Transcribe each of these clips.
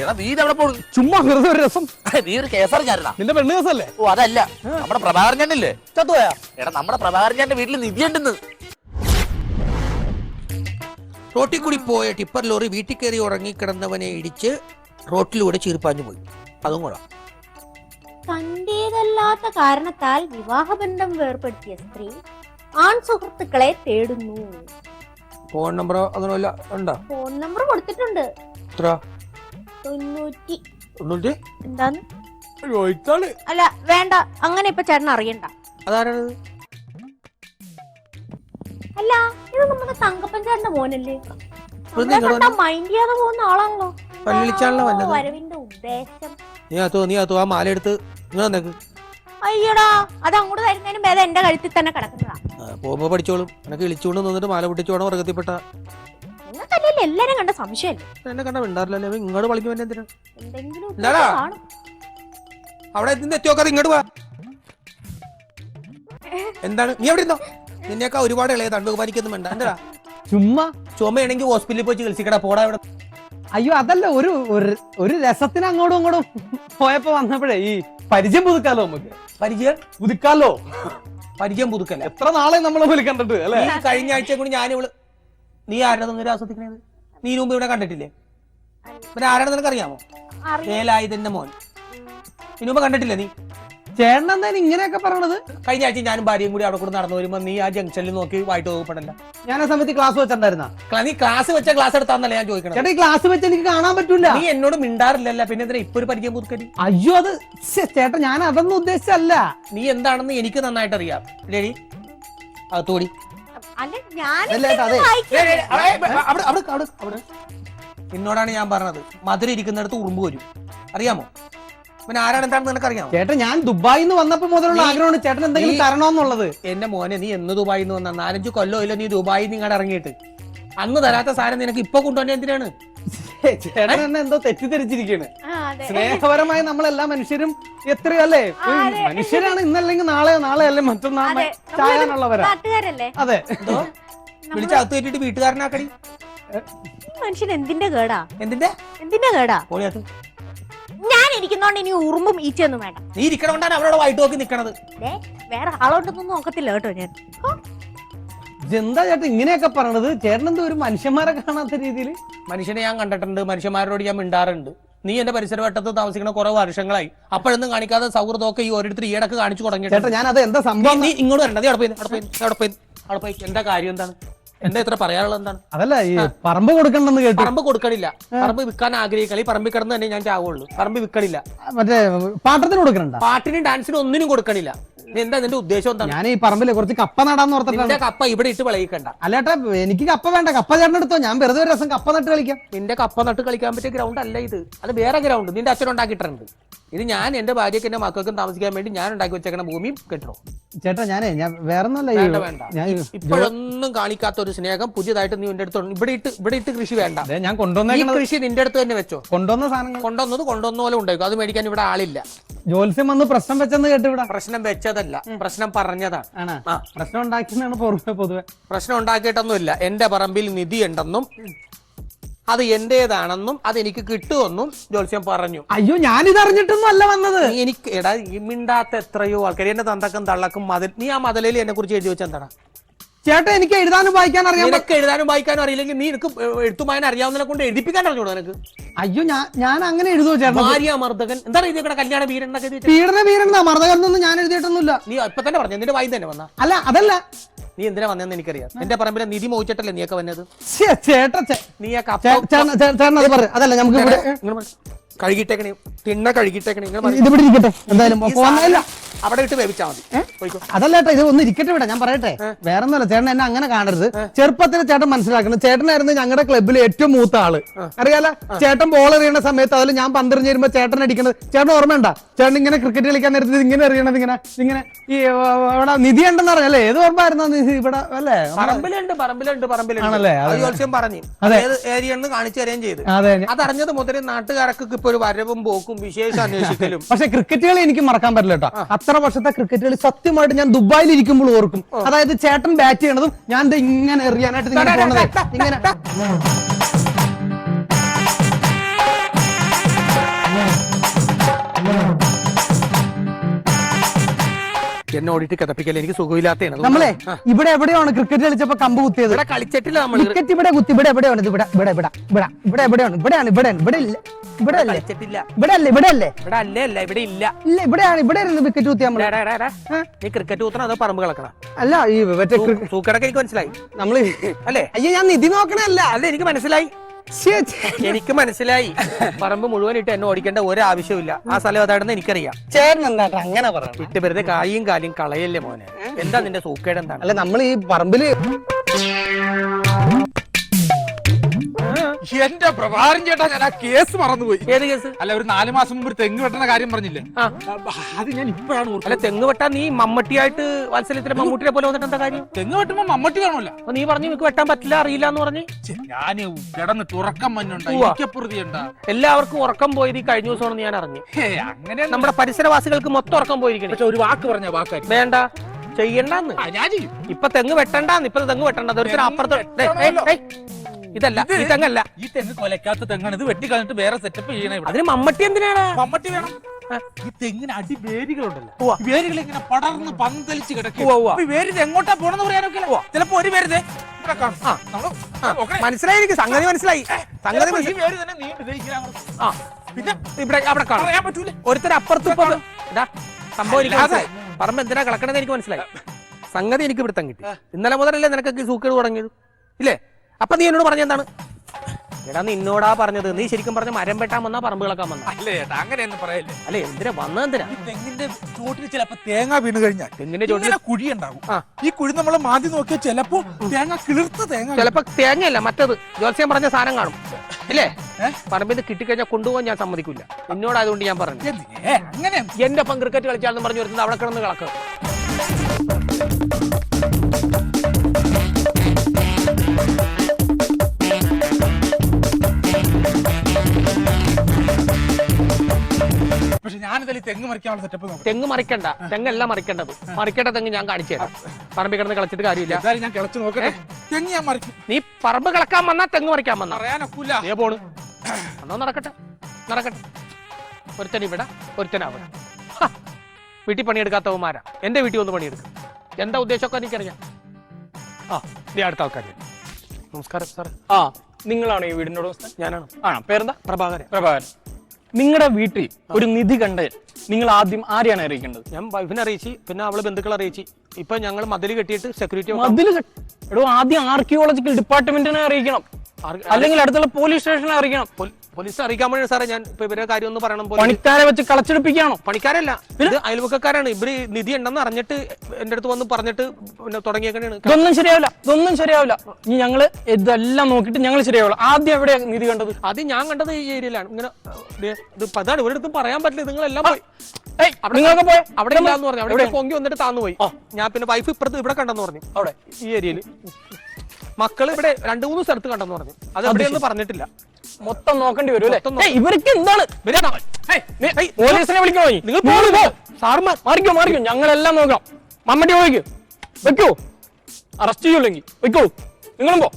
എടാ നീ എവിടെ പോണു? ചുമ്മാ വെറുതെ ഒരു രസം. നീ ഒരു കേസറിഞ്ഞായിരുന്നാ നിന്റെ പെണ്ണ് കേസല്ലേ? ഓ അതല്ല. നമ്മുടെ പ്രഭാകരൻ ചേട്ടനില്ലേ? ചത്തുപോയാ? എടാ നമ്മുടെ പ്രഭാകരൻ ചേട്ടന്റെ വീട്ടിൽ നിധിയുണ്ടെന്ന്. റോട്ടിൽ കൂടി പോയ ടിപ്പർ ലോറി വീട്ടിൽ കയറി ഉറങ്ങിക്കിടന്നവനെ ഇടിച്ച് റോട്ടിലൂടെ ചീർപ്പാഞ്ഞു പോയി. അതും കൊള്ളാം. തന്റേതല്ലാത്ത കാരണത്താൽ വിവാഹബന്ധം വേർപ്പെടുത്തിയ സ്ത്രീ ആൺ സുഹൃത്തുക്കളെ തേടുന്നു. ഫോൺ നമ്പറോ അങ്ങനെയല്ല ഉണ്ടോ? ഫോൺ നമ്പർ കൊടുത്തിട്ടുണ്ട്. എത്ര? തൊണ്ണൂറ്റി തൊണ്ണൂറ്റി? എന്താന്ന് ചോദിച്ചാൾ അല്ല വേണ്ട. അങ്ങനെ ഇപ്പൊ ചേട്ടൻ അറിയണ്ട. അതാരാണത്? അല്ല ഇത് നമ്മുടെ തങ്കപ്പൻ ചേട്ടന്റെ മോനല്ലേ? മൈൻഡ് ചെയ്യാതെ പോകുന്ന ആളാണല്ലോ. പല്ലിളിച്ചാണല്ലോ എന്താ വന്നത്. വരവിന്റെ ഉദ്ദേശം? നീ അത്തോ നീ അത്തോ ആ മാല എടുത്ത് ഇങ്ങനെ നിനക്ക് അയ്യടാ അത് അങ്ങോട്ട് തരുന്നതിന് ഭേദം എന്റെ കഴുത്തിൽ തന്നെ കിടക്കുന്നതാ. പോകുമ്പോ പഠിച്ചോളും. എനക്ക് ഇളിച്ചുകൊണ്ട് നിന്നിട്ട് മാല പൊട്ടിച്ചോണം വർഗത്തിൽപ്പെട്ട എല്ലാരും കണ്ട സംശയമല്ലേ എന്നെ കണ്ട മിണ്ടാറില്ലല്ലേ ഇങ്ങോട്ട് വിളിക്കുമ്പോ എന്നെ എന്തിനാ? എന്തെങ്കിലും കാണും. അവിടെ എത്തി എത്തിയോക്കാതെ ഇങ്ങോട്ട് വാ. എന്താണ്? നീ എവിടെ ഇരുന്നോ? നിന്നെയൊക്കെ ഒരുപാട് ഇളയ തണ്ടുകുമാരിക്കൊന്നും വേണ്ട എന്താ ചുമ്മാ. ചുമയാണെങ്കിൽ ഹോസ്പിറ്റലിൽ പോയി ചികിത്സിക്കടാ പോടാ ഇവിടെ. അയ്യോ അതല്ല ഒരു ഒരു- ഒരു രസത്തിന് അങ്ങോട്ടും ഇങ്ങോട്ടും പോയപ്പോ വന്നപ്പോഴേ ഈ പരിചയം പുതുക്കാലോ നമുക്ക്? പരിചയം? പുതുക്കാലോ? പരിചയം പുതുക്കല്ല. എത്ര നാളെ നമ്മളെ പോലെ കണ്ടിട്ട് അല്ലെ? നീ കഴിഞ്ഞ ആഴ്ച കൂടി ഞാൻ ഇവൾ നീ ആരുടെ ആസ്വദിക്കണത് നീ ഇതിനു മുമ്പ് ഇവിടെ കണ്ടിട്ടില്ലേ? പിന്നെ ആരാണെന്ന് നിനക്ക് അറിയാമോ അറിയാം. വേലായുധന്റെ മോൻ. നീ മുമ്പ് കണ്ടിട്ടില്ല നീ? ചേട്ടൻ എന്താ ഇങ്ങനെയൊക്കെ പറയണത്? കഴിഞ്ഞ ആഴ്ച ഞാനും ഭാര്യയും കൂടി അവിടെ കൂടെ നടന്നു വരുമ്പോ നീ ആ ജംഗ്ഷനിൽ നോക്കി വായിട്ട് നോക്കപ്പെടല്ല ഞാൻ ആ സമയത്ത് ക്ലാസ് വെച്ചിട്ടുണ്ടായിരുന്ന? നീ ക്ലാസ് വെച്ച ക്ലാസ് എടുത്താന്നല്ല ഞാൻ ചോദിക്കണം ചേട്ടാ ഈ ക്ലാസ് വെച്ച് എനിക്ക് കാണാൻ പറ്റൂല. നീ എന്നോട് മിണ്ടാറില്ലല്ല പിന്നെ എന്തിനാ ഇപ്പൊ ഒരു പരിചയം പുതുക്കരി അയ്യോ അത് ചേട്ടൻ ചേട്ടാ ഞാൻ അതൊന്നും ഉദ്ദേശിച്ചല്ല നീ എന്താണെന്ന് എനിക്ക് നന്നായിട്ട് അറിയാം ലേഡി അകത്തോടി അല്ല ഞാൻ എന്നോടാണ് ഞാൻ പറഞ്ഞത്. മധുര ഇരിക്കുന്നിടത്ത് ഉറുമ്പ് വരും. അറിയാമോ? പിന്നെ ആരാണ് എന്താണെന്ന് നിനക്ക് അറിയാമോ ചേട്ടൻ ഞാൻ ദുബായിൽ നിന്ന് വന്നപ്പോ മുതലുള്ള ആഗ്രഹമാണ് ചേട്ടൻ എന്തെങ്കിലും തരണമെന്നുള്ളത്. എന്റെ മോനെ നീ എന്ന് ദുബായിന്ന് നിന്ന് വന്ന? നാലഞ്ച് കൊല്ലോ ഇല്ല നീ ദുബായി നിങ്ങടെ ഇറങ്ങിയിട്ട്. അന്ന് തരാത്ത സാധനം നിനക്ക് ഇപ്പൊ കൊണ്ടുവന്നെ എന്തിനാണ്? ചേട്ടൻ എന്നെ എന്തോ തെറ്റിദ്ധരിച്ചിരിക്കണ് ആ, അതെ. സ്നേഹപരമായി നമ്മളെല്ലാ മനുഷ്യരും എത്രയോ അല്ലേ മനുഷ്യരാണ് ഇന്നല്ലെങ്കിൽ നാളെ നാളെ അല്ലേ മറ്റൊന്നാ അതെ. ചായാനുള്ളവരാ. അതെ. എന്തോ? വിളിച്ച് അകത്ത് കയറ്റിട്ട് വീട്ടുകാരനാക്കടി. മനുഷ്യൻ എന്തിന്റെ കേടാ? എന്തിന്റെ? എന്തിന്റെ കേടാ? ഞാൻ ഇരിക്കുന്നോണ്ട് ഇനി ഉറുമ്പും ഈച്ചയൊന്നും വേണ്ട. നീ ഇരിക്കണോണ്ടാണ് അവരോട് വൈറ്റ് നോക്കി നിക്കണത്. ദേ, വേറെ ആളോട്ടൊന്നും നോക്കത്തില്ല കേട്ടോ ഞാൻ. എന്താ ചേട്ടൻ ഇങ്ങനെയൊക്കെ പറയണത്? ചേട്ടൻ എന്തോ ഒരു മനുഷ്യന്മാരെ കാണാത്ത രീതിയിൽ? മനുഷ്യനെ ഞാൻ കണ്ടിട്ടുണ്ട്. മനുഷ്യന്മാരോട് ഞാൻ മിണ്ടാറുണ്ട്. നീ എന്റെ പരിസരവട്ടത്ത് താമസിക്കുന്ന കുറെ വർഷങ്ങളായി. അപ്പോഴൊന്നും കാണിക്കാതെ സൗഹൃദമൊക്കെ ഈ ഓരോരുത്തർ ഈടക്ക് കാണിച്ചു ചേട്ടാ തുടങ്ങിയിട്ടുണ്ട്. ഞാൻ അത് എന്താ സംഭവം? നീ ഇങ്ങോട്ട് വരണ്ട. നീ അവിടെ പോയി എന്താ കാര്യം എന്താണ്? എന്താ ഇത്ര പറയാനുള്ളത് എന്താണ്? അതല്ല ഈ പറമ്പ് കൊടുക്കണ്ടെന്ന് കേട്ടു. പറമ്പ് കൊടുക്കണില്ല. പറമ്പ് വിൽക്കാൻ ആഗ്രഹിക്കളി പറമ്പ് കിടന്ന് തന്നെ ഞാൻ ചാവുള്ളൂ. പറമ്പ് വിൽക്കണില്ല. മറ്റേ പാട്ടത്തിന് കൊടുക്കണ്ട പാട്ടിനും ഡാൻസിനും ഒന്നിനും കൊടുക്കണില്ല. എന്താ നിന്റെ ഉദ്ദേശം എന്താ ഞാൻ ഈ പറമ്പിൽ കുറച്ച് കപ്പ നടാന്ന് ഓർത്തിട്ടാണ്. നിന്റെ കപ്പ ഇവിടെ ഇട്ട് വിളയിക്കണ്ട. അല്ലേട്ടാ എനിക്ക് കപ്പ വേണ്ട. കപ്പ ചേട്ടൻ എടുത്തോ? ഞാൻ വെറുതെ ഒരു രസം കപ്പ നട്ട് കളിക്കാം. നിന്റെ കപ്പ നട്ട് കളിക്കാൻ പറ്റിയ ഗ്രൗണ്ട് അല്ല ഇത്. അത് വേറെ ഗ്രൗണ്ട് നിന്റെ അച്ഛൻ ഉണ്ടാക്കിയിട്ടുണ്ട്. ഇത് ഞാൻ എന്റെ ഭാര്യയ്ക്ക് എന്റെ മക്കൾക്കും താമസിക്കാൻ വേണ്ടി ഞാൻ ഉണ്ടാക്കി വെച്ചേക്കണ ഭൂമിയും കെട്ടോ ചേട്ടാ ഞാനേ ഞാൻ വേറെ വേണ്ട വേണ്ട. ഞാൻ ഇപ്പോഴൊന്നും കാണിക്കാത്ത ഒരു സ്നേഹം പുതിയതായിട്ട് നീ എന്റെ അടുത്ത് ഇവിടെ ഇട്ട് ഇവിടെ ഇട്ട് കൃഷി വേണ്ട. ഞാൻ ഈ കൊണ്ടുവന്നേക്കണത് കൃഷി നിന്റെ അടുത്ത് തന്നെ വെച്ചോ. കൊണ്ടുവന്ന സാധനം കൊണ്ടുവന്നത് കൊണ്ടുവന്ന പോലെ ഉണ്ടായിരിക്കും. അത് മേടിക്കാൻ ഇവിടെ ആളില്ല. ജോത്സ്യം വന്ന് പ്രശ്നം വെച്ചെന്ന് കേട്ടിവിടെ പ്രശ്നം വെച്ചതല്ല. പ്രശ്നം പറഞ്ഞതാണ് ആണ്? ആ. പ്രശ്നം ഉണ്ടാക്കിയെന്നാണ് പുറമെ പൊതുവെ. പ്രശ്നം ഉണ്ടാക്കിയിട്ടൊന്നുമില്ല. എന്റെ പറമ്പിൽ നിധി ഉണ്ടെന്നും അത് എന്റേതാണെന്നും അത് എനിക്ക് കിട്ടുമെന്നും ജോത്സ്യം പറഞ്ഞു. അയ്യോ ഞാനിത് അറിഞ്ഞിട്ടൊന്നും അല്ല വന്നത്. നീ എനിക്ക് എടാ ഈ മിണ്ടാത്ത എത്രയോ ആൾക്കാർ എന്റെ തന്തക്കും തള്ളക്കും മതിൽ നീ ആ മതിലയിൽ എന്നെ കുറിച്ച് എഴുതി വെച്ചെന്താടാ ചേട്ടാ എനിക്ക് എഴുതാനും വായിക്കാൻ അറിയാം നിനക്ക് എഴുതാനും വായിക്കാനും അറിയില്ലെങ്കിൽ നീ എനിക്ക് എഴുത്തുമായനെ അറിയാവുന്നതിനെ കൊണ്ട് എഴുതിപ്പിക്കാൻ അറിഞ്ഞൂടാ നിനക്ക്. അയ്യോ ഞാൻ ഞാൻ അങ്ങനെ എഴുതുമോ ചേട്ടാ ഭാര്യ മർദ്ദകൻ. എന്താ എഴുതി വെക്കണ കല്യാണ വീരൻ എന്നൊക്കെ എഴുതി മർദ്ദകൻ പീഡന പീഡന മർദ്ദകരനൊന്നും ഞാൻ എഴുതിയിട്ടൊന്നുമില്ല. നീ ഇപ്പൊ തന്നെ പറഞ്ഞു നിന്റെ വായി തന്നെ വന്ന. അല്ല അതല്ല. നീ എന്തിനാ വന്നതെന്ന് എനിക്കറിയാം. എന്റെ പറമ്പിലെ നിധി മോഹിച്ചിട്ടല്ലേ നീയൊക്കെ വന്നത്? ചേട്ടാ നീ ആ ചേട്ടൻ അതല്ല നമുക്ക് കഴുകിട്ടേക്കണേ തിണ്ണ കഴുകിട്ടേക്കണേ ഇരിക്കട്ടെ. എന്തായാലും പോകുന്നില്ല അവിടെ ഇട്ട് വേവിച്ചാ മതി. അതല്ല ചേട്ടാ ഇത് ഒന്ന് ഇരിക്കട്ടെ ഇവിടെ. ഞാൻ പറയട്ടെ. വേറെ ഒന്നുമല്ല ചേട്ടൻ എന്നെ അങ്ങനെ കാണരുത്. ചെറുപ്പത്തിന് ചേട്ടൻ മനസ്സിലാക്കണം. ചേട്ടനായിരുന്നു ഞങ്ങളുടെ ക്ലബ്ബിലെ ഏറ്റവും മൂത്ത ആൾ. അറിയാല? ചേട്ടൻ ബോൾ എറിയുന്ന സമയത്ത് അതിൽ ഞാൻ പന്തെറിഞ്ഞ് വരുമ്പോ ചേട്ടൻ അടിക്കണത് ചേട്ടൻ ഓർമ്മയുണ്ട ചേട്ടൻ ഇങ്ങനെ ക്രിക്കറ്റ് കളിക്കാൻ നേരത്തെ ഇങ്ങനെ എറിയണത് ഇങ്ങനെ ഇങ്ങനെ ഈ അവിടെ ഇവിടെ നിധി ഉണ്ടെന്ന് അറിയാലേ ഏത് ഓർമ്മയായിരുന്നു നിധി ഇവിടെ അല്ലേ? പറമ്പിലുണ്ട് പറമ്പിലുണ്ട് പറമ്പിലുണ്ട്. ആണല്ലേ? പറഞ്ഞു. അതെ. ഏത് ഏരിയന്ന് കാണിച്ചു തരുകയും ചെയ്ത്. അതെ. അതറിഞ്ഞത് മുതലേ നാട്ടുകാർക്ക് ഇപ്പൊ ഒരു വരവും പോക്കും വിശേഷം അന്വേഷിക്കലും. പക്ഷെ ക്രിക്കറ്റ് കളി എനിക്ക് മറക്കാൻ പറ്റില്ല കേട്ടോ. അത്ര വർഷത്തെ ക്രിക്കറ്റ് കളി സത്യമായിട്ട് ഞാൻ ദുബായിൽ ഇരിക്കുമ്പോൾ ഓർക്കും അതായത് ചേട്ടൻ ബാറ്റ് ചെയ്യണതും ഞാൻ ഇങ്ങനെ എറിയാനായിട്ട് ഇങ്ങനെ എന്നെ ഓടിയിട്ട് കിതപ്പിക്കല്ലേ എനിക്ക് സുഖമില്ലാത്തതാണ്. നമ്മളെ ഇവിടെ എവിടെയാണ് ക്രിക്കറ്റ് കളിച്ചപ്പോ കമ്പ് കുത്തിയത്? ഇവിടെ കളിച്ചിട്ടില്ല നമ്മൾ ക്രിക്കറ്റ് ഇവിടെ കുത്തി ഇവിടെ എവിടെയാണ്? ഇവിടെ ഇവിടെ ഇവിടെ ഇവിടെ ഇവിടെ എവിടെയാണ്? ഇവിടെയാണ് ഇവിടെയാണ് ഇവിടെ ഇല്ല. ഇവിടെ അല്ലേ? ഇവിടെ അല്ലേ ഇവിടെ അല്ലേ? ഇവിടെ അല്ലേ അല്ല ഇവിടെ ഇല്ല. ഇല്ല ഇവിടെയാണ് ഇവിടെ വിക്കറ്റ് കുത്തി. നീ ക്രിക്കറ്റ് കുത്തണം അതോ പറമ്പ് കളക്കണം? അല്ല ഈ സൂക്കടക്ക് എനിക്ക് മനസ്സിലായി. നമ്മൾ അല്ലേ? അയ്യോ ഞാൻ നിധി നോക്കണല്ല അല്ലേ എനിക്ക് മനസ്സിലായി. എനിക്ക് മനസ്സിലായി. പറമ്പ് മുഴുവൻ ഇട്ട് എന്നെ ഓടിക്കേണ്ട ഒരു ആവശ്യമില്ല ആ സ്ഥലം അതാണെന്ന് എനിക്കറിയാം. ചേട്ടൻ എന്താ അങ്ങനെ പറഞ്ഞു ഇട്ട് വെറുതെ കായും കാലിയും കളയല്ലേ മോനെ? എന്താ നിന്റെ സൂക്കേട് എന്താണ്? അല്ല നമ്മൾ ഈ പറമ്പിൽ എന്റെ പ്രഭാരൻ ചേട്ടാ ഞാൻ ആ കേസ് മറന്നുപോയി. ഏത് കേസ്? അല്ല ഒരു നാല് മാസം മുമ്പ് ഒരു തെങ്ങ് വെട്ടണ കാര്യം പറഞ്ഞില്ലേ? ആ. അത് ഞാൻ ഇപ്പോഴാണ് അല്ല തെങ്ങ് വെട്ടാൻ നീ മമ്മട്ടിയായിട്ട് വാത്സല്യത്തിലെ മമ്മൂട്ടിയെ പോലെ വന്നിട്ട് എന്താ കാര്യം? തെങ്ങ് വെട്ടുമ്പോ മമ്മട്ടി കാണുമല്ലോ അപ്പൊ നീ പറഞ്ഞു നിനക്ക് വെട്ടാൻ പറ്റില്ല അറിയില്ല എന്ന് പറഞ്ഞു? ഞാൻ കിടന്ന് തുറക്കം മഞ്ഞുണ്ട് ഉവ്വ. എല്ലാവർക്കും ഉറക്കം പോയത് ഈ കഴിഞ്ഞ ദിവസമാണെന്ന് ഞാൻ അറിഞ്ഞു. അങ്ങനെ നമ്മുടെ പരിസരവാസികൾക്ക് മൊത്തം ഉറക്കം പോയിരിക്കണം. പക്ഷെ ഒരു വാക്ക് പറഞ്ഞ വാക്ക് വേണ്ട ചെയ്യണ്ടെന്ന്. ആ, ഞാൻ ചെയ്യും. ഇപ്പൊ തെങ്ങ് വെട്ടണ്ടാന്ന് ഇപ്പൊ തെങ്ങ് വെട്ടണ്ട ഒരു അപ്പുറത്ത് ദേ, ഏയ്, ഏയ്. ഇതല്ല ഈ തെങ്ങല്ല ഈ തെങ്ങ് കൊലക്കാത്ത തെങ്ങാണ്. ഇത് വെട്ടി കളഞ്ഞിട്ട് വേറെ സെറ്റപ്പ് ചെയ്യണേ ഇവിടെ. അതിന് മമ്മട്ടി എന്തിനാണ്? മമ്മട്ടി വേണം. ഈ തെങ്ങിന് അടി വേരുകളുണ്ടല്ലോ വേരുകൾ ഇങ്ങനെ പടർന്ന് പന്തലിച്ച് കിടക്കും. വേരുത് എങ്ങോട്ടാ പോണെന്ന് പറയാനൊക്കെ ചിലപ്പോ ഒരു വേരുത്. മനസ്സിലായി എനിക്ക്. സംഗതി മനസ്സിലായി. സംഗതി പിന്നെ ഇവിടെ അവിടെ കാണാൻ പറ്റൂല. ഒരുത്തർ അപ്പുറത്ത് സംഭവം പറമ്പ് എന്തിനാ കളക്കണെന്ന് എനിക്ക് മനസ്സിലായി. സംഗതി എനിക്ക് പിടുത്തം കിട്ടി. ഇന്നലെ മുതലല്ലേ നിനക്കൊക്കെ സൂക്കേട് തുടങ്ങിയത്? ഇല്ലേ? അപ്പൊ നീ എന്നോട് പറഞ്ഞെന്താണ് എടാ നിന്നോടാ പറഞ്ഞത്. നീ ശരിക്കും പറഞ്ഞ മരം വെട്ടാൻ വന്നാ പറമ്പ് കളക്കാൻ വന്ന അല്ലേ ചേട്ടാ അങ്ങനെയൊന്നും പറയല്ലേ? അല്ലെ എന്തിനാ വന്ന എന്തിനാ? ഈ തെങ്ങിന്റെ ചോട്ടിൽ ചിലപ്പോ തേങ്ങ വീണ് കഴിഞ്ഞാൽ തെങ്ങിന്റെ ചോട്ടിൽ ഇങ്ങനെ കുഴി ഉണ്ടാവും. ആ. ഈ കുഴി നമ്മൾ മാതി നോക്കിയ ചിലപ്പോ തേങ്ങ കിളിർത്ത തേങ്ങ ചിലപ്പോ തേങ്ങയല്ല മറ്റത്. ജോത്സ്യം പറഞ്ഞ സാധനം കാണും. ഇല്ലേ? ഏ? പറമ്പിൽ നിന്ന് കിട്ടിക്കഴിഞ്ഞാൽ കൊണ്ടുപോകാൻ ഞാൻ സമ്മതിക്കില്ല എന്നോടായതുകൊണ്ട് ഞാൻ പറഞ്ഞു? അങ്ങനെ? എന്റെ ഒപ്പം ക്രിക്കറ്റ് കളിച്ചാലെന്ന് പറഞ്ഞു വരുന്നത് അവിടെ കിടന്ന് കളക്കുക പക്ഷെ ഞാനിതിൽ തെങ്ങ് മറിക്കാനുള്ള സെറ്റപ്പ് നോക്കാം തെങ്ങ് മറിക്കണ്ട. തെങ്ങല്ല മറിക്കേണ്ടത്. മറിക്കേണ്ട തെങ്ങ് ഞാൻ കാണിച്ചു തരാം. പറമ്പിൽ കിടന്ന് കളിച്ചിട്ട് കാര്യമില്ല. എന്തായാലും ഞാൻ കിളച്ച് നോക്കട്ടെ. തെങ്ങ് ഞാൻ മറിക്കും. നീ പറമ്പ് കിളക്കാൻ വന്നാ തെങ്ങ് മറിക്കാൻ വന്നാ. പറയാനൊക്കൂല. നീ പോണ്. എന്നാ നടക്കട്ടെ. നടക്കട്ടെ. ഒരുത്തൻ ഇവിടെ ഒരുത്തൻ അവിടെ. വീട്ടിൽ പണിയെടുക്കാത്തവന്മാരാ. എന്റെ വീട്ടിൽ വന്ന് പണിയെടുക്കും. എന്താ ഉദ്ദേശമൊക്കെ എനിക്കറിയാം. ആ നീ അടുത്ത ആൾക്കാർ നമസ്കാരം സാർ ആ. നിങ്ങളാണ് ഈ വീടിനോട് ഞാനാണ്. ആണോ? പേരെന്താ? പ്രഭാകരൻ. പ്രഭാകരൻ. നിങ്ങളുടെ വീട്ടിൽ ഒരു നിധി കണ്ട് നിങ്ങൾ ആദ്യം ആരെയാണ് അറിയിക്കേണ്ടത്? ഞാൻ വൈഫിനെ അറിയിച്ചു പിന്നെ അവളെ ബന്ധുക്കളെ അറിയിച്ചു. ഇപ്പൊ ഞങ്ങൾ മതിൽ കെട്ടിയിട്ട് സെക്യൂരിറ്റി മതിൽ എടോ ആദ്യം ആർക്കിയോളജിക്കൽ ഡിപ്പാർട്ട്മെന്റിനെ അറിയിക്കണം. അല്ലെങ്കിൽ അടുത്തുള്ള പോലീസ് സ്റ്റേഷനെ അറിയിക്കണം. പോലീസ് അറിയിക്കാൻ വേണ്ടി സാറേ. ഞാൻ ഇപ്പൊ ഇവരെ കാര്യം ഒന്ന് പറയണം. പോലീസ് പണിക്കാരെ വെച്ച് കളച്ചെടുപ്പിക്കുകയാണോ? പണിക്കാരല്ല. ഇത് അയൽവക്കക്കാരാണ്. ഇവർ നിധി ഉണ്ടെന്ന് അറിഞ്ഞിട്ട് എന്റെ അടുത്ത് വന്ന് പറഞ്ഞിട്ട് പിന്നെ തുടങ്ങിയേക്കണേണ്. ഇതൊന്നും ശരിയാവില്ല. ഇതൊന്നും ശരിയാവില്ല. ഇനി ഞങ്ങൾ ഇതെല്ലാം നോക്കിയിട്ട് ഞങ്ങൾ ശരിയാവില്ല ആദ്യം എവിടെ നിധി കണ്ടത്? അത് ഞാൻ കണ്ടത് ഈ ഏരിയയിലാണ്. ഇങ്ങനെ ദേ, ഇത് ഇപ്പൊ അതാണ്. ഇവരുടെ അടുത്തും പറയാൻ പറ്റില്ല. നിങ്ങളെല്ലാം പോയി. ഏയ് നിങ്ങൾക്ക് പോയ. അവിടെ ഇല്ലാന്ന് പറഞ്ഞു. അവിടെ പൊങ്കി വന്നിട്ട് താന്നു പോയി. ഞാൻ പിന്നെ വൈഫ് ഇപ്പുറത്ത് ഇവിടെ കണ്ടെന്ന് പറഞ്ഞു. അവിടെ. ഈ ഏരിയയിൽ മക്കൾ ഇവിടെ രണ്ടു മൂന്ന് സ്ഥലത്ത് കണ്ടെന്ന് പറഞ്ഞു. അത് എവിടെയെന്ന് പറഞ്ഞിട്ടില്ല. മൊത്തം നോക്കേണ്ടി വരും അല്ലേ? ഇവർക്ക് എന്താണ്? പോലീസിനെ വിളിക്കണോ? നിങ്ങൾ പോകുമോ സാർമാർ മാറിക്കോ മാറിക്കോ. ഞങ്ങളെല്ലാം നോക്കാം. മമ്മടി പോയിക്കോ. വെക്കോ. അറസ്റ്റ് ചെയ്യൂല്ലെങ്കിൽ. വെക്കോ. നിങ്ങളും പോ.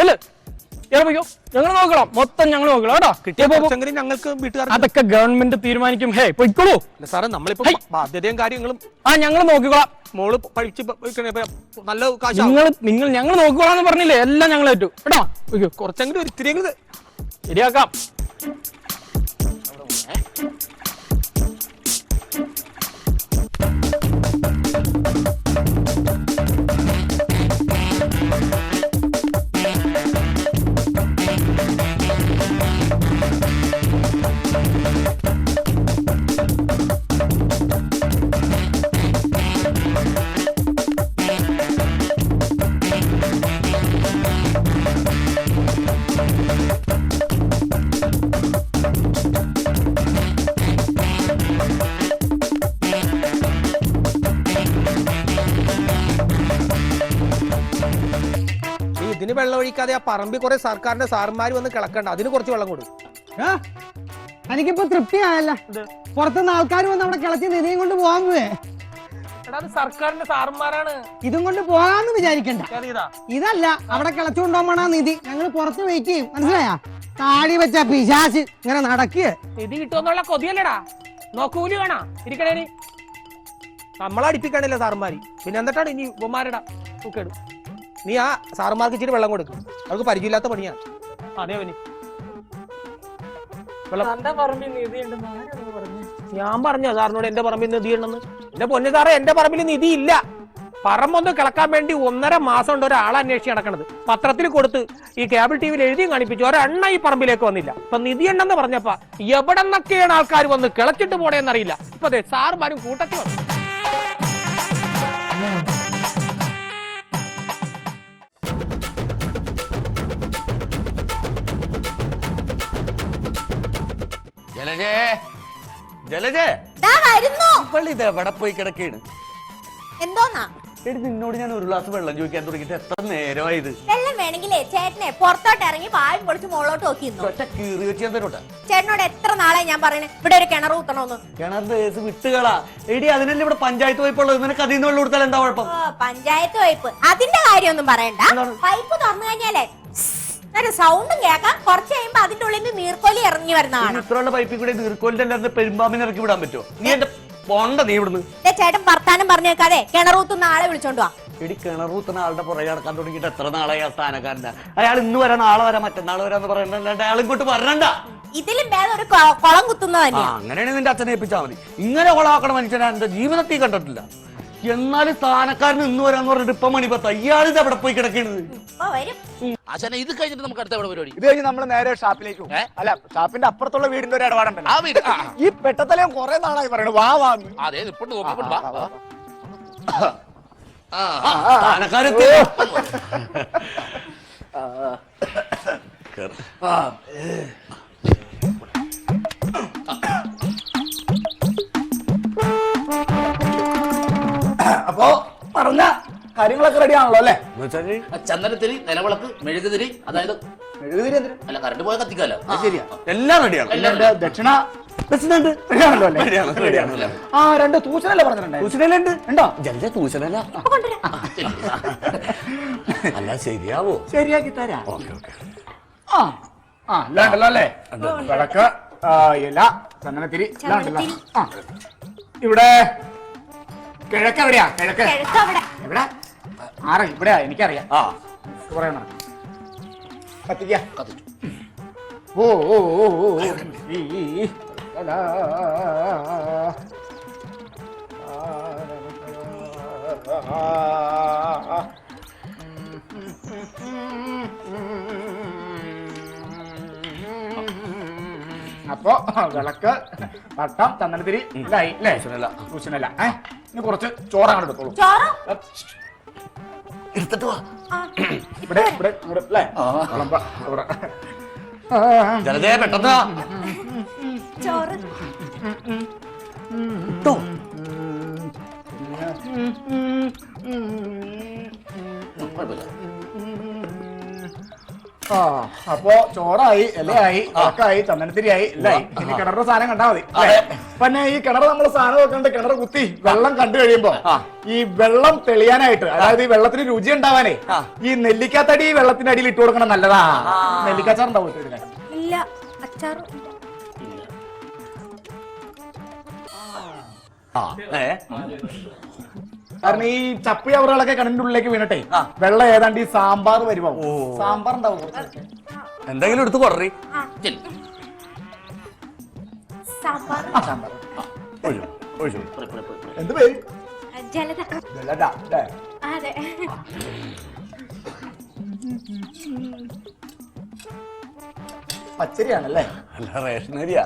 അല്ലേ പോയിക്കോ. ഞങ്ങൾ നോക്കണം. മൊത്തം ഞങ്ങൾ നോക്കണം കേട്ടോ. കിട്ടിയ. കുറച്ചെങ്കിലും ഞങ്ങൾക്ക് വീട്ടുകാർ അതൊക്കെ ഗവൺമെന്റ് തീരുമാനിക്കും. ഹേ പൊയ്ക്കോളൂ. സാറേ നമ്മളിപ്പോ. ബാധ്യതയും കാര്യങ്ങളും ആ ഞങ്ങൾ നോക്കിക്കോളാം. മോൾ പഠിച്ച് നല്ല കാശ് നിങ്ങൾ നിങ്ങൾ ഞങ്ങൾ നോക്കിക്കോളാന്ന് പറഞ്ഞില്ലേ? എല്ലാം ഞങ്ങൾ ഏറ്റു കേട്ടോ വെക്കോ കുറച്ചെങ്കിലും ഒരു ഇത്തിരിയെങ്കിലും ശരിയാക്കാം ഈ ഒഴിക്കാതെ ആ പറമ്പിൽ കുറെ സർക്കാരിന്റെ സാർമാര് വന്ന് കിളക്കണ്ട. അതിന് കുറച്ച് വെള്ളം കൊടുക്കും എനിക്കിപ്പോ തൃപ്തി തൃപ്തിയായല്ല പുറത്തുനിന്ന് ആൾക്കാർ വന്ന് അവിടെ കിളച്ച് നിധിയും കൊണ്ട് പോകാൻ പോവേ. സർക്കാരിന്റെ സാർമാരാണ് ഇതും കൊണ്ട് പോകാന്ന് വിചാരിക്കണ്ട. ഇതല്ല അവിടെ കിളച്ചു കൊണ്ടുപോകണ നിധി. ഞങ്ങൾ പുറത്ത് വെയിറ്റ് ചെയ്യും. മനസ്സിലായാ? താടി വെച്ച പിശാസ് ഇങ്ങനെ നടക്കുക നിധി കിട്ടുമെന്നുള്ള കൊതിയല്ലടാ. നോക്കൂലി വേണ? ഇരിക്കണേ നമ്മളെ അടിപ്പിക്കണില്ല സാറുമാര് പിന്നെ എന്നിട്ടാണ് ഇനി ഉപ്പമാരുടെ കേട് നീ ആ സാറുമാർക്ക് ഇച്ചിരി വെള്ളം കൊടുക്കും. അവർക്ക് പരിചയമില്ലാത്ത പണിയാണ്. അതെ അവന്. ഞാൻ പറഞ്ഞോ സാറിനോട് എന്റെ പറമ്പിൽ നിധി ഉണ്ടെന്ന് എന്റെ പൊന്നു സാറേ എന്റെ പറമ്പിൽ നിധി ഇല്ല. പറമ്പൊന്ന് കിളക്കാൻ വേണ്ടി ഒന്നര മാസം ഉണ്ട് ഒരാളെ അന്വേഷിച്ച് നടക്കണത്. പത്രത്തിൽ കൊടുത്ത് ഈ കേബിൾ ടി വിയിൽ എഴുതിയും കാണിപ്പിച്ചു. ഒരെണ്ണ ഈ പറമ്പിലേക്ക് വന്നില്ല. ഇപ്പൊ നിധി ഉണ്ടെന്ന് പറഞ്ഞപ്പ എവിടെന്നൊക്കെയാണ് ആൾക്കാർ വന്ന് കിളച്ചിട്ട് പോടേന്നറിയില്ല ഇപ്പൊ അതെ സാറുമാരും കൂട്ടത്തിൽ വന്നു ജലജേ ജലജേ. ദാ വരുന്നു. ഇത് എവിടെ പോയി കിടക്കാണ് എന്തോന്നാ? എടി നിന്നോട് ഞാൻ ഒരു ഗ്ലാസ് വെള്ളം ചോദിക്കാൻ തുടങ്ങിയിട്ട് എത്ര നേരമായി ഇത് വെള്ളം വേണമെങ്കിലേ ചേട്ടനെ പുറത്തോട്ട് ഇറങ്ങി പായം പൊളിച്ച് മുകളിലോട്ട് നോക്കിയിരുന്നു ഒറ്റ കീറി വെച്ച് ഞാൻ തരോട്ടെ. ചേട്ടനോട് എത്ര നാളെ ഞാൻ പറയണേ? ഇവിടെ ഒരു കിണർ കുത്തണമെന്ന് കിണറിന്റെ കേസ് വിട്ടുകളാ. എടി അതിനല്ലേ ഇവിടെ പഞ്ചായത്ത് പോയപ്പോഴുള്ളത് നിനക്ക് അതിൽ നിന്ന് വെള്ളം കൊടുത്താൽ എന്താ കുഴപ്പം? ഓ, പഞ്ചായത്ത് പൈപ്പ് അതിന്റെ കാര്യമൊന്നും പറയണ്ട. പൈപ്പ് തുറന്നു കഴിഞ്ഞാലേ സൗണ്ടും കേൾക്കാം. കുറച്ച് കഴിയുമ്പോ അതിന്റെ ഉള്ളിൽ നിന്ന് നീർക്കോലി ഇറങ്ങി വരുന്നതാണ് ഇത്രയുള്ള പൈപ്പിൽ കൂടെ നീർക്കോലിന്റെ അല്ലാതെ പെരുമ്പാമ്പിനെ ഇറക്കി വിടാൻ പറ്റുമോ? നീ എന്റെ പോണ്ട നീ ഇവിടുന്ന്. ദേ ചേട്ടൻ വർത്താനം പറഞ്ഞു വെക്കാതെ കിണർ കുത്തുന്ന ആളെ വിളിച്ചോണ്ട് വാ. എടി കിണറൂത്തുന്ന ആളുടെ പുറകെ നടക്കാൻ തുടങ്ങിയിട്ട് എത്ര നാളായി ആ സ്ഥാനക്കാരന്റെ അയാൾ ഇന്ന് വരാം നാളെ വരാം മറ്റന്നാൾ വരാന്ന് പറയണ്ടല്ലാണ്ട് അയാൾ ഇങ്ങോട്ട് വരണ്ട. ഇതിലും ഭേദം ഒരു കൊ- കുളം കുത്തുന്നത് ആ തന്നെയാ അങ്ങനെയാണെങ്കിൽ നിന്റെ അച്ഛനെ ഏൽപ്പിച്ചാൽ മതി. ഇങ്ങനെ കൊളാക്കണ മനുഷ്യനെ എന്റെ ജീവിതത്തിൽ കണ്ടിട്ടില്ല. എന്നാലും സ്ഥാനക്കാരൻ ഇന്ന് വരാന്ന് പറഞ്ഞിട്ട് ഇപ്പൊ മണി പത്ത. ഇയാൾ ഇത് എവിടെ പോയി കിടക്കണത്. ആശാനെ ഇത് കഴിഞ്ഞിട്ട് നമുക്ക് അടുത്ത എവിടെ പരിപാടി? ഇത് കഴിഞ്ഞ് നമ്മൾ നേരെ ഷാപ്പിലേക്ക് പോകും. ഏ? അല്ല ഷാപ്പിന്റെ അപ്പുറത്തുള്ള വീടിന്റെ ഒരു ഇടപാടുണ്ടല്ലോ ആ വീട് ആ, ഈ പെട്ടത്തലയും കുറെ നാളായി പറയണു. വാ വാന്ന് ആ, അതെ ഇപ്പോഴും നോക്കിക്കൊണ്ട് വാ വാ. ആ സ്ഥാനക്കാരെത്തി അപ്പോ പറഞ്ഞ കാര്യങ്ങളൊക്കെ റെഡി ആണല്ലോ അല്ലേ? ആ, ചന്ദനത്തിരി നിലവിളക്ക് മെഴുകുതിരി അതായത് മെഴുകുതിരി എന്തിന്? അല്ല കറണ്ട് പോയ കത്തിക്കാലോ. ശരിയാ. എല്ലാം റെഡിയാണ് എന്റെ ദക്ഷിണ പ്രസിഡന്റ് റെഡിയാണല്ലോ അല്ലേ? റെഡിയാണ് റെഡിയാണ് ആ രണ്ട് തൂച്ചനല്ലേ പറഞ്ഞിട്ടുണ്ടായിരുന്നു തൂശനലുണ്ട് ഉണ്ടോ. ജലജ തൂശനല്ല. അല്ല ശരിയാവോ? ശരിയാക്കി തരാം. Okay okay. ആ ആ എല്ലാം ഉണ്ടല്ലോ അല്ലേ? വിളക്ക് ആ, ഇല ചന്ദനത്തിരി എല്ലാം ഉണ്ടല്ലോ ആ. ഇവിടെ കിഴക്ക് എവിടെയാ കിഴക്ക്. കിഴക്ക് അവിടെ എവിടെ? ആറ് ഇവിടെയാ എനിക്കറിയാം. ആ. കുറെ കത്തിക്ക. കത്തിച്ചു. ഓ ഓ ഓ ഓ ഓ. ഈ, ഈ, ഈ. അലാ. അപ്പൊ വിളക്ക് വട്ടം ചന്ദനത്തിരി ഇല്ലായി അല്ലേ? തൂശനല്ല. തൂശനല്ല ഏ? ഇനി കുറച്ച് ചോറാണ് അങ്ങോട്ട് എടുത്തോളൂ. ചോറ്? എടുത്തിട്ട് വാ. ആ, ഇവിടെ ഇവിടെ ഇവിടെ അല്ലേ? വിളമ്പ ഇവിടെ ജലജയ പെട്ടെന്ന് വാ. ചോറ്. ഇട്ടോ. ആ അപ്പോ ചോറായി ഇലയായി ഉറക്കായി ചന്ദനത്തിരിയായി ഇല്ലായി. ഇനി കിണറിന്റെ സാധനം കണ്ടാ മതി. പിന്നെ ഈ കിണർ നമ്മൾ സാധനം വെക്കണ്ട് കിണർ കുത്തി വെള്ളം കണ്ടു കഴിയുമ്പോ ഈ വെള്ളം തെളിയാനായിട്ട് അതായത് ഈ വെള്ളത്തിന് രുചി ഉണ്ടാവാനേ ഈ നെല്ലിക്കാത്തടി ഈ വെള്ളത്തിന്റെ അടിയിൽ ഇട്ട് കൊടുക്കണം നല്ലതാ. നെല്ലിക്കാച്ചാർ ഉണ്ടാവും. ഇല്ല ആ. ഏ? കാരണം ഈ ചപ്പി അവറുകളൊക്കെ കണ്ണിന്റെ ഉള്ളിലേക്ക് വീണട്ടെ. വെള്ളം ഏതാണ്ട് ഈ സാമ്പാർ വരുമ്പോ സാമ്പാർ ഉണ്ടാവും കുറച്ച്. എന്തെങ്കിലും എടുത്ത് പോരെ. എന്ത് പേര്? ജലത? അതെ. പച്ചരിയാണല്ലേ? അല്ല റേഷനരിയാ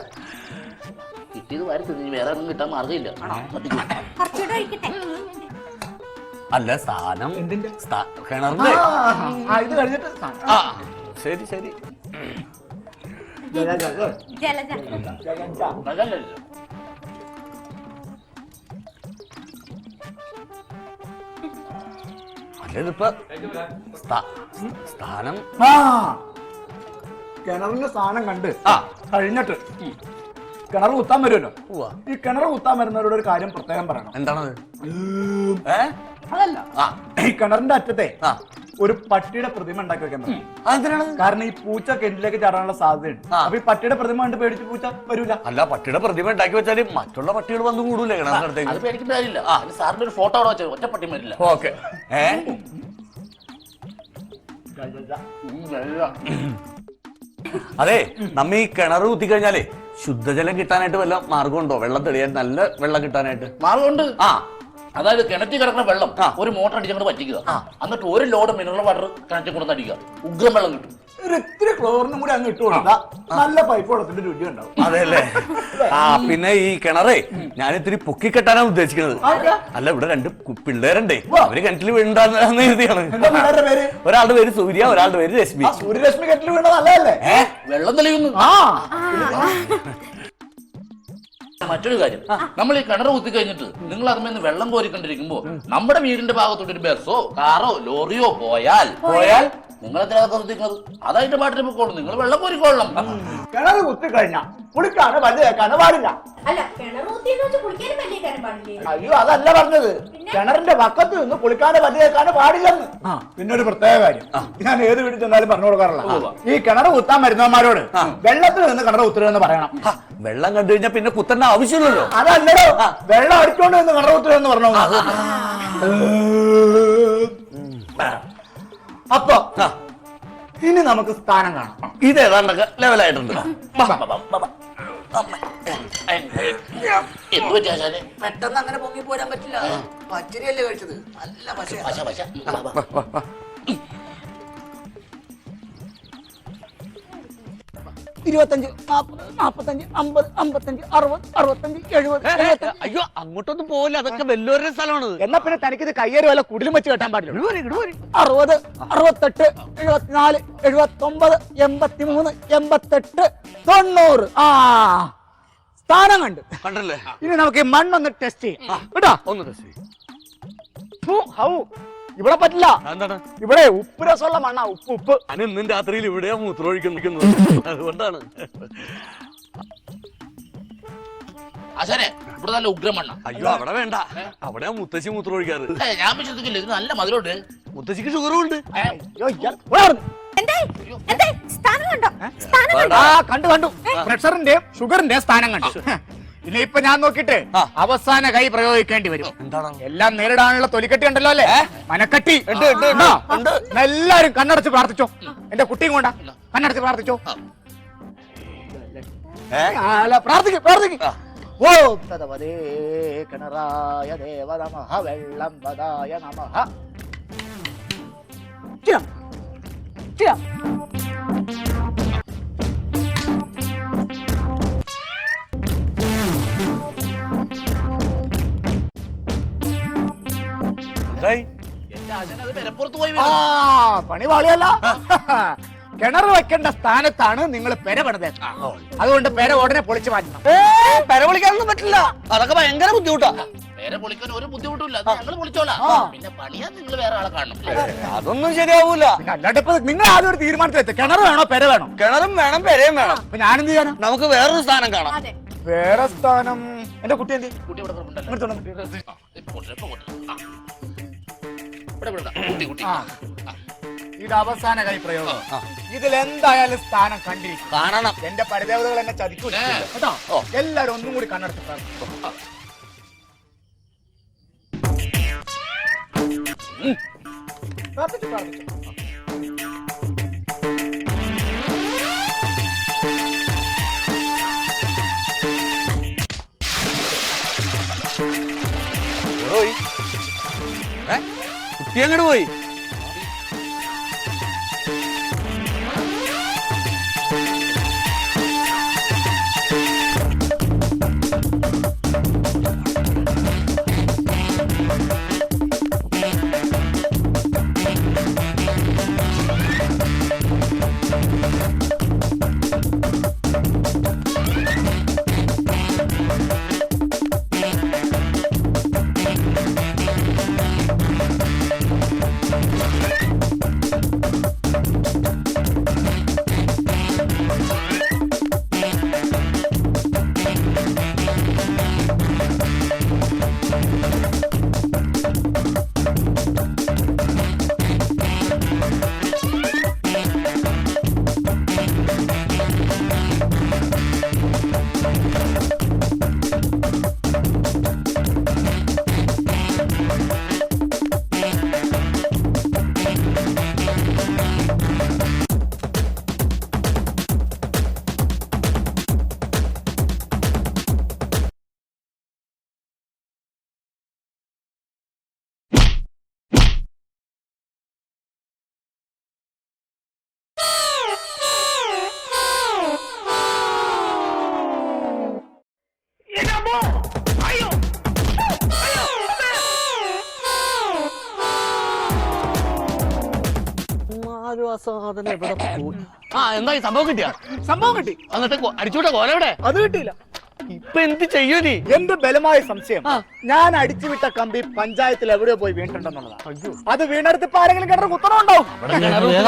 കിട്ടിയത് വാരി വേറെ ഒന്നും കിട്ടാൻ മാർഗമില്ല. അല്ല സ്ഥാനം എന്തിന്റെ? കിണറിന്റെ ആ, ഇത് കഴിഞ്ഞിട്ട് ആ ശരി ശരി ജലജ. അതല്ലല്ലോ. സ്ഥാ- സ്ഥാനം ആ കിണറിന്റെ സാധനം കണ്ട് ആ. കഴിഞ്ഞിട്ട് കിണർ കുത്താൻ വരുമല്ലോ ഉവ്വ. ഈ കിണർ കുത്താൻ വരുന്നവരോട് ഒരു കാര്യം പ്രത്യേകം പറയണം എന്താണത് ഏ അതല്ല. ഈ കിണറിന്റെ അറ്റത്തെ ആ. ഒരു പട്ടിയുടെ പ്രതിമ ഉണ്ടാക്കി വെക്കാൻ അതെന്തിനാണ്? കാരണം ഈ പൂച്ച കിണറ്റിലേക്ക് ചാടാനുള്ള സാധ്യതയുണ്ട്. ആ. അപ്പൊ ഈ പട്ടിയുടെ പ്രതിമ കണ്ട് പേടിച്ച് പൂച്ച വരൂല. അല്ല പട്ടിയുടെ പ്രതിമ ഉണ്ടാക്കി വെച്ചാൽ മറ്റുള്ള പട്ടികൾ വന്ന് കൂടൂലേ അത് കിണറിനടുത്തേക്ക് പേടിക്കേണ്ട കാര്യമില്ല. അതിന് സാറിന്റെ ഒരു ഫോട്ടോ അവിടെ വെച്ചത് വരില്ല ഓക്കെ. ഏ? അതെ നമ്മ ഈ കിണർ കുത്തി കഴിഞ്ഞാലേ ശുദ്ധജലം കിട്ടാനായിട്ട് വല്ല മാർഗമുണ്ടോ? വെള്ളം തെളിയാൻ നല്ല വെള്ളം കിട്ടാനായിട്ട്. മാർഗമുണ്ട്. ആ. അതായത് കിണറ്റിൽ കിടക്കുന്ന വെള്ളം ഒരു മോട്ടർ അടിച്ചങ്ങോട്ട് പറ്റിക്കുക എന്നിട്ട് ഒരു ലോഡ് മിനറൽ വാട്ടർ കിണറ്റിൽ കൊണ്ടുവന്ന് അടിക്കുക. ഉഗ്രം വെള്ളം കിട്ടും. ഒരു ഇത്തിരി ക്ലോറിനും കൂടി അങ്ങ് ഇട്ട് കൊടുത്താ നല്ല പൈപ്പ് വെള്ളത്തിന്റെ രുചി ഉണ്ടാവും. അതെല്ലേ ആ പിന്നെ ഈ കിണറേ ഞാൻ ഇത്തിരി പൊക്കിക്കെട്ടാനാണ് ഉദ്ദേശിക്കുന്നത്? അല്ല ഇവിടെ രണ്ട് പിള്ളേരുണ്ടേ. അവർ കിണറ്റിൽ വീണ്ടാന്ന് എഴുതിയാണ് ഒരാളുടെ പേര് സൂര്യ ഒരാളുടെ പേര് രശ്മി. ആ സൂര്യരശ്മി കിണറ്റിൽ വീണ നല്ലതല്ലേ വെള്ളം തെളിയുന്നു. ആ. മറ്റൊരു കാര്യം. നമ്മൾ ഈ കിണർ കുത്തി കഴിഞ്ഞിട്ട് നിങ്ങൾ അതിൽ വെള്ളം കോരിക്കൊണ്ടിരിക്കുമ്പോ നമ്മുടെ വീടിന്റെ ഭാഗത്തോട്ട് ഒരു ബസ്സോ കാറോ ലോറിയോ പോയാൽ പോയാൽ നിങ്ങൾ എന്തിനാ നിർത്തിക്കുന്നത് അതതിന്റെ പാട്ടിന് പൊക്കോളും. നിങ്ങൾ വെള്ളം കോരിക്കൊള്ളണം കിണർ കുത്തി കഴിഞ്ഞാ കുളിക്കാണ് പല്ല് കേൾക്കാനോ പാടില്ല. അല്ല കിണർ കുത്തിയെന്ന് വെച്ച് കുളിക്കാനും വലിയ കാര്യം പാടില്ലേ? അയ്യോ അതല്ല പറഞ്ഞത്. കിണറിന്റെ പക്കത്ത് നിന്ന് കുളിക്കാനോ പല്ല് കേൾക്കാനോ പാടില്ലെന്ന്. പിന്നെ ഒരു പ്രത്യേക കാര്യം. ഞാൻ ഏത് വീട്ടിൽ ചെന്നാലും പറഞ്ഞു കൊടുക്കാറില്ല. ഈ കിണർ കുത്താൻ വരുന്നവന്മാരോട് വെള്ളത്തിൽ നിന്ന് കിണർ കുത്തരുതെന്ന് പറയണം. വെള്ളം കണ്ടു കഴിഞ്ഞാൽ പിന്നെ കുത്തേണ്ട ആവശ്യമില്ലല്ലോ. അതല്ലടോ വെള്ളം അടിച്ചോണ്ട് നിന്ന് കിണർ കുത്തരുതെന്ന് പറഞ്ഞു? ഇനി നമുക്ക് സ്ഥാനം കാണാം. ഇത് ഏതാണ്ടൊക്കെ ലെവലായിട്ടുണ്ട് എന്ത് പെട്ടെന്ന് അങ്ങനെ പൊങ്ങി പോരാൻ പറ്റില്ല. പച്ചരിയല്ലേ കഴിച്ചത്. നല്ല പശ പശ പശ. ഇരുപത്തഞ്ച് നാപ്പത് നാപ്പത്തഞ്ച് അമ്പത് അമ്പത്തഞ്ച് അറുപത് അറുപത്തഞ്ച് എഴുപത് അയ്യോ അങ്ങോട്ടൊന്നും പോവില്ല. അതൊക്കെ വല്ലോരുടെ സ്ഥലമാണ് എന്നാ പിന്നെ തനിക്കിത് കയ്യേറി വല്ല കുടിലും വെച്ച് കെട്ടാൻ പാടില്ല. അറുപത് അറുപത്തെട്ട് എഴുപത്തിനാല് എഴുപത്തൊമ്പത് എൺപത്തിമൂന്ന് എൺപത്തെട്ട് തൊണ്ണൂറ്. ആ സ്ഥാനം കണ്ടു. കണ്ടല്ലേ? ഇനി നമുക്ക് ഈ മണ്ണൊന്ന് ടെസ്റ്റ് ചെയ്യാം. കേട്ടോ? ഒന്ന് ടെസ്റ്റ് ചെയ്യാം. ഹൗ. ഇവിടെ പറ്റില്ല. എന്താണ് ഇവിടെ ഉപ്പ് രസമുള്ള മണ്ണാ ഉപ്പ് ഉപ്പ്. ഞാൻ ഇന്നും രാത്രിയിൽ ഇവിടെയാ മൂത്രമൊഴിക്കുന്നത് അതുകൊണ്ടാണ്. ആശാനെ ഇവിടെ നല്ല ഉഗ്രം മണ്ണ അയ്യോ അവിടെ വേണ്ട. അവിടെ മുത്തശ്ശി മൂത്രമൊഴിക്കാറ്. ഞാൻ വിശ്വസിക്കില്ല ഇത് നല്ല മധുരമുണ്ട്. മുത്തശ്ശിക്ക് ഷുഗറും ഉണ്ട് അയ്യോ, ഇയാൾ ഇവിടെ വരണം. എന്തേ? എന്തേ? സ്ഥാനം കണ്ടോ? സ്ഥാനം കണ്ടോ? ആ കണ്ടു കണ്ടു. പ്രഷറിന്റെയും ഷുഗറിന്റെയും സ്ഥാനം കണ്ടു. ഇനിയിപ്പൊ ഞാൻ നോക്കിട്ട്. അവസാന കൈ പ്രയോഗിക്കേണ്ടി വരും. എന്താണ് എല്ലാം നേരിടാനുള്ള തൊലിക്കെട്ടി ഉണ്ടല്ലോ അല്ലേ? മനക്കട്ടി. ഉണ്ടോ? എല്ലാരും കണ്ണടച്ച് പ്രാർത്ഥിച്ചോ. എന്റെ കുട്ടിയും കൊണ്ടാ. കണ്ണടച്ച് പ്രാർത്ഥിച്ചോ. പ്രാർത്ഥിക്കും പ്രാർത്ഥിക്കും. ഓ തദവതേ കിണറായ ദേവ നമഃ വെള്ളം വദായ നമഃ ചെയ്യാം ചെയ്യാം ആ പണി പാളിയല്ല. കിണർ വെക്കേണ്ട സ്ഥാനത്താണ് നിങ്ങൾ പെര പണിതത് അതുകൊണ്ട് പെര ഉടനെ പൊളിച്ചു മാറ്റണം. പെര പൊളിക്കാനൊന്നും പറ്റില്ല. അതൊക്കെ ഭയങ്കര ബുദ്ധിമുട്ടാ. പേരെ പൊളിക്കാൻ ഒരു ബുദ്ധിമുട്ടില്ല ഞങ്ങൾ പൊളിച്ചോളാം. പിന്നെ പണിയാ നിങ്ങൾ വേറെ ആളെ കാണണം. അതൊന്നും ശരിയാവൂല. അല്ലാണ്ട് ഇപ്പൊ നിങ്ങൾ ആദ്യം ഒരു തീരുമാനത്തിലെത്തി. കിണർ വേണോ പെര വേണോ? കിണറും വേണം പെരയും വേണം. അപ്പൊ ഞാനെന്ത് ചെയ്യാനോ? നമുക്ക് വേറൊരു സ്ഥാനം കാണാം. വേറെ സ്ഥാനം. എന്റെ കുട്ടി എന്ത് ചെയ്യും? കുട്ടി ഇവിടെ ഇവിടെ ഇവിടെ കുട്ടി കുട്ടി. ആ. ഇത് അവസാന കൈ പ്രയോഗം. ഇതിൽ എന്തായാലും സ്ഥാനം കണ്ടിരിക്കും. കാണണം. എന്റെ പരിദേവതകൾ എന്നെ ചതിക്കൂല കേട്ടോ? എല്ലാരും ഒന്നും കൂടി കണ്ണെടുത്ത്. പ്രാർത്ഥിച്ചു പ്രാർത്ഥിച്ചു. എങ്ങോട്ട് പോയി? കുട്ടി എവിടെ പോയി. ആ എന്താ ഈ സംഭവം കിട്ടിയ? സംഭവം കിട്ടി. എന്നിട്ട് അടിച്ചുവിട്ട കോലെവിടെ അത് കിട്ടിയില്ല. ഇപ്പൊ എന്ത് ചെയ്യൂ നീ? എന്റെ ബലമായ സംശയം? ഞാൻ അടിച്ചുവിട്ട കമ്പി പഞ്ചായത്തിൽ എവിടെയോ പോയി വീണിട്ടുണ്ടെന്നുള്ളതാണ് അത് വീണെടുത്ത് ഇപ്പൊ ആരെങ്കിലും കിണർ കുത്തണമുണ്ടാവും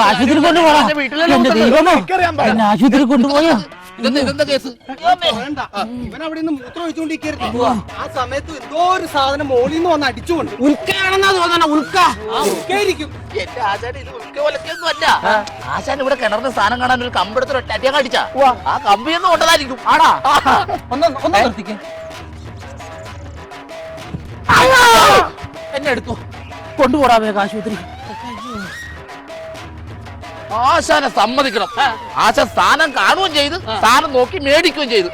ആശുപത്രി കൊണ്ടുപോകാം എന്റെ വീട്ടിലല്ലേ എന്റെ ഉള്ളത്. ദൈവമേ? എനിക്കറിയാൻ പാടില്ല. എന്നെ ആശുപത്രി കൊണ്ടുപോയോ? ഇതെന്താ ഇതെന്താ കേസ്? ഇവൻ അവിടെ നിന്ന് മൂത്രം ഒഴിച്ചുകൊണ്ടിരിക്കുന്നു ആ സമയത്ത് എന്തോ ഒരു സാധനം മോളിൽ നിന്ന് വന്ന് അടിച്ചുകൊണ്ട് ഉൽക്കയാണെന്നാ തോന്നണ ഉൽക്ക. ഉൾക്കായിരിക്കും എന്റെ ആശാൻ ഇത് ഉൽക്ക ഒലക്കൊന്നും അല്ല ആശാൻ ഇവിടെ കിണറിന് സാധനം കാണാൻ ഒരു കമ്പെടുത്തൊരു അടിച്ചാ ആ കമ്പിയൊന്നും കൊണ്ടതായിരിക്കും. ആടാ. ഒന്ന് എന്നെ എടുത്തു. കൊണ്ടുപോടാ വേഗം ആശുപത്രി ആശാനെ സമ്മതിക്കണം. ആശ സ്ഥാനം കാണുകയും ചെയ്ത് സ്ഥാനം നോക്കി മേടിക്കുകയും ചെയ്തു.